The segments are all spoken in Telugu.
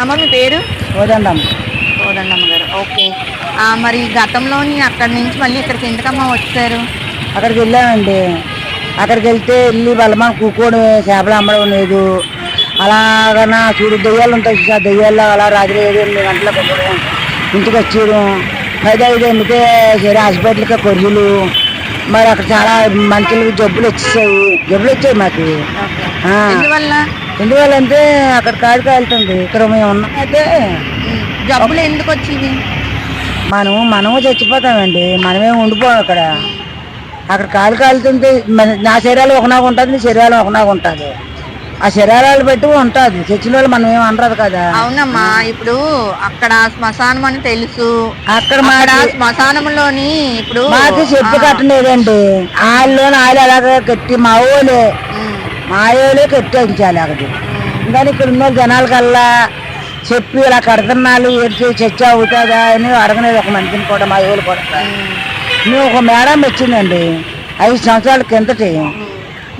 అమ్మ మీ పేరు? కోదండమ్మ. కోదండమ్మ గారు. ఓకే. ఆ, మరి గతంలోని అక్కడి నుంచి మళ్ళీ ఇక్కడికి ఎందుకమ్మా వచ్చారు? అక్కడికి వెళ్ళామండి. అక్కడికి వెళ్తే వెళ్ళి వాళ్ళ మన కూకోవడం చేపలు అమ్మడం లేదు. అలాగనా చూడు దెయ్యాలు ఉంటాయి చూసా దెయ్యాల్లో అలా రాత్రి ఏడు ఎనిమిది గంటలకు ఇంటికి వచ్చేయడం పది ఐదు ఎనిమిది సరే హాస్పిటల్కి కొర్రులు. మరి అక్కడ చాలా మనుషులకు జబ్బులు వచ్చేసాయి. జబ్బులు వచ్చాయి మాకు. ఆ. ఎందువల్లంటే అక్కడ కాడికి వెళ్తుంది ఇక్కడ మేము ఉన్నాం. అయితే జబ్బులు ఎందుకు వచ్చింది మనం మనము చచ్చిపోతామండి. మనమే ఉండిపోం అక్కడ. అక్కడ కాలు కాలుతుంటే నా శరీరాలు ఒకనాగా ఉంటుంది నీ శరీరాలు ఒకనాగా ఉంటుంది. ఆ శరీరాలు బట్టి ఉంటుంది. చచ్చిన వాళ్ళు మనం ఏం అనరాదు కదా. అవునమ్మా ఇప్పుడు అక్కడ శ్మశానం అని తెలుసు. అక్కడ మాకు శ్మశానంలోని ఇప్పుడు మాకు చెప్పు కట్టలేదండి వాళ్ళు వాళ్ళు అలాగే కట్టి మా ఊళ్ళే ఉమ్, మా ఊళ్ళే కట్టించాలి అక్కడ. కానీ ఇక్కడ ఉన్న జనాల కల్లా చెప్పి ఇలా కడుతున్నాళ్ళు ఏడ్చి చర్చ అవుతుందా అని అడగలేదు ఒక మనిషిని కూడా మా ఊళ్ళు కూడా. మేము. ఒక మేడం వచ్చిందండి ఐదు సంవత్సరాల కిందటి.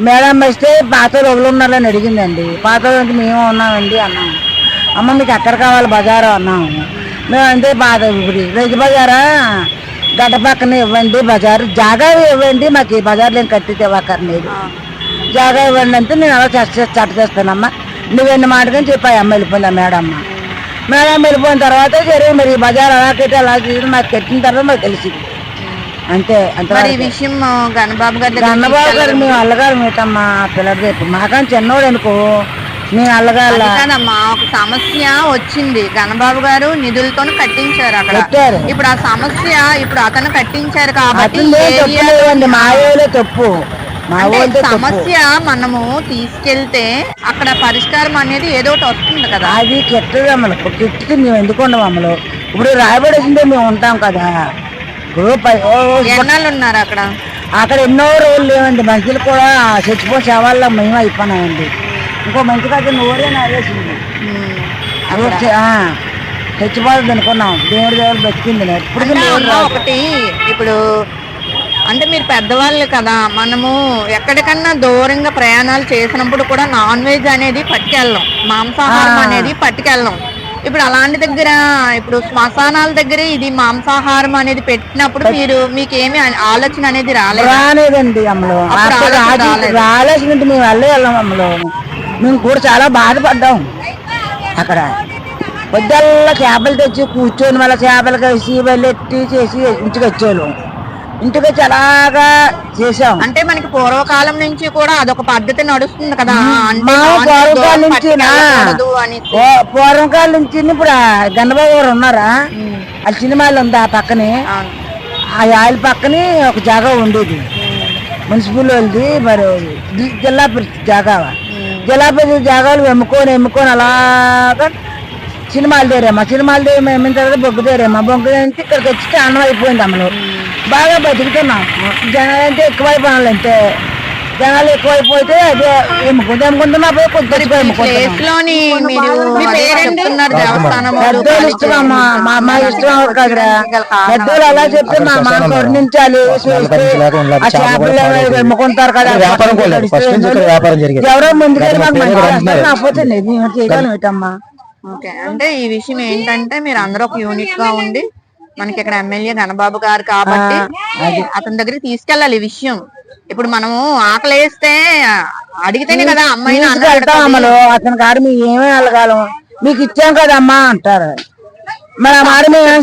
మేడం వస్తే పాత రోజులు ఉన్నారని అడిగిందండి. పాత రోజులు మేము ఉన్నామండి అన్నాం అమ్మ మీకు ఎక్కడ కావాలి బజారు అన్నాము. మేము అంటే పాత ఇప్పుడు. రైతు బజారా? గడ్డ పక్కన ఇవ్వండి బజారు జాగా ఇవ్వండి మాకు ఈ బజార్లో ఏం కట్టితే ఇవ్వక్కర్లేదు. జాగా ఇవ్వండి అంటే నేను అలా చర్చ చట్ట చేస్తానమ్మా. నువ్వెన్ని మాటకని చెప్పి అమ్మ వెళ్ళిపోయింది మేడమ్మ. మేడం వెళ్ళిపోయిన తర్వాత సరే మరి బజార్ అలా కట్టి అలా చేసి మాకు కట్టిన తర్వాత మాకు తెలిసింది అంతే అంత విషయం గణబాబు గారి దగ్గర అన్నబాబు గారు మేము అల్లగారు మీటమ్మా పిల్లలు రేపు. మాకని చిన్నోడు అనుకో. మేము అల్లగాల అది కాదమ్మా ఒక సమస్య వచ్చింది. గణబాబు గారు నిధులతో కట్టించారు అక్కడ. ఇప్పుడు ఆ సమస్య ఇప్పుడు అతను కట్టించారు కాబట్టి మా తప్పు. అంటే సమస్య మనము తీసుకెళ్తే అక్కడ పరిష్కారం అనేది ఏదో ఒకటి వస్తుంది కదా. అది కిట్టదు అమ్మలు. కిట్టుకి మేము ఎందుకు ఉండం అమ్మలు? ఇప్పుడు రాయబడేసిందే మేము ఉంటాం కదా. ఇప్పుడు పై- ఓ- ఓ- ఎన్నాళ్ళు ఉన్నారు అక్కడ? అక్కడ ఎన్నో రోజులు లేవండి. మనుషులు కూడా చచ్చిపోయి శవాల్లో మేము అయిపోయినామండి. ఇంకో మంచి కాదు నోరే నాగేసింది ఉమ్. ఆ, చచ్చిపోతుంది అనుకున్నాం. దేవుడి దేవుడు బతికింది. ఇప్పుడు అంటే అమ్మ ఒకటి. ఇప్పుడు అంటే మీరు పెద్దవాళ్ళు కదా మనము ఎక్కడికన్నా దూరంగా ప్రయాణాలు చేసినప్పుడు కూడా నాన్ వెజ్ అనేది పట్టుకెళ్ళం. మాంసాహారం. అనేది పట్టుకెళ్ళం. ఇప్పుడు అలాంటి దగ్గర ఇప్పుడు శ్మశానాల దగ్గర ఇది మాంసాహారం అనేది పెట్టినప్పుడు మీరు మీకు ఏమి ఆలోచన అనేది రాలేదు? రాలేదండి అమ్మలు. రాలేసినట్టు మేము వెళ్ళే వెళ్ళాం అమ్మలు. మేము కూడా చాలా బాధపడ్డాం. అక్కడ పొద్దుల్లా చేపలు తెచ్చి కూర్చొని మళ్ళీ చేపలు కలిసి వెళ్ళెట్టి చేసి ఇంటికి వచ్చేవాళ్ళం. ఇంటికి వచ్చి అలాగా చేసాం అంటే మనకి పూర్వకాలం నుంచి కూడా అదొక పద్ధతి నడుస్తుంది కదా. అంటే పూర్వకాలం నుంచి పూర్వకాలం ఇప్పుడు గన్నబాబు గారు ఉన్నారా. ఆ సినిమాలు ఉంది ఆ పక్కనే. ఆ ఆయిల్ పక్కనే ఒక జాగా ఉండేది. మున్సిపల్ వాళ్ళది మరి జిల్లా జాగా. జిల్లా జాగాలు ఎమ్ముకొని ఎమ్ముకొని అలాగా సినిమాలు తీరేమ్మా సినిమాలు తీరి మేము తర్వాత బొగ్గు తీరేమ్మా బొగ్గు నుంచి ఇక్కడికి వచ్చి అన్నం అయిపోయింది అమ్మలు. బాగా బతుకుతున్నాం. జనాలు అంటే ఎక్కువైపోయినారు అంటే జనాలు ఎక్కువైపోతే అదే ఎమ్ముకుంటే ఎమ్ముకుంటున్నా పోయి పెద్దోళ్ళు ఇష్టం అమ్మా మా అమ్మ ఇష్టం కాదురా. పెద్దోళ్ళు అలా చెప్తే మా అమ్మ కరుణించాలి. చూస్తే ఆ చేపలు ఎమ్ముకుంటారు కదా. ఎవరో ముందుకెళ్ళి మాకు మంచి లేదు మేము చేయగలం ఏంటమ్మా? ఓకే. అంటే ఈ విషయం ఏంటంటే మీరు అందరూ ఒక యూనిట్గా ఉండి మనకి ఇక్కడ ఎమ్మెల్యే గణబాబు గారు కాబట్టి అతని దగ్గరికి తీసుకెళ్ళాలి ఈ విషయం. ఇప్పుడు మనము ఆకలి వేస్తే అడిగితేనే కదా పెడతది. అమ్మలు. అతని కాడ మేము ఏమేమి వెళ్ళగలం మీకు ఇచ్చాం కదమ్మా అంటారు. మరి ఆ మాట మేము ఏం